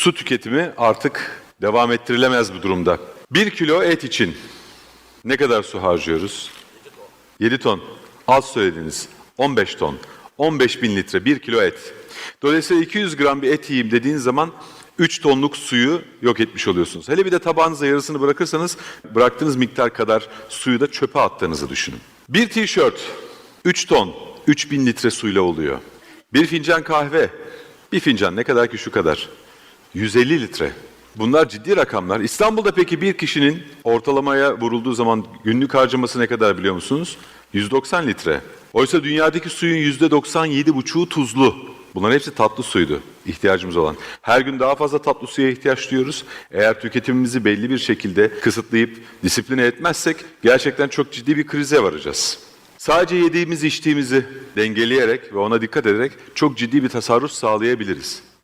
Su tüketimi artık devam ettirilemez bu durumda. 1 kilo et için ne kadar su harcıyoruz? 7 ton. Az söylediniz. 15 ton. 15 bin litre 1 kilo et. Dolayısıyla 200 gram bir et yiyeyim dediğiniz zaman 3 tonluk suyu yok etmiş oluyorsunuz. Hele bir de tabağınıza yarısını bırakırsanız bıraktığınız miktar kadar suyu da çöpe attığınızı düşünün. Bir tişört 3 ton 3000 litre suyla oluyor. Bir fincan kahve bir fincan ne kadar ki şu kadar 150 litre. Bunlar ciddi rakamlar. İstanbul'da peki bir kişinin ortalamaya vurulduğu zaman günlük harcaması ne kadar biliyor musunuz? 190 litre. Oysa dünyadaki suyun %97,5'u tuzlu. Bunların hepsi tatlı suydu ihtiyacımız olan. Her gün daha fazla tatlı suya ihtiyaç duyuyoruz. Eğer tüketimimizi belli bir şekilde kısıtlayıp disipline etmezsek gerçekten çok ciddi bir krize varacağız. Sadece yediğimiz içtiğimizi dengeleyerek ve ona dikkat ederek çok ciddi bir tasarruf sağlayabiliriz.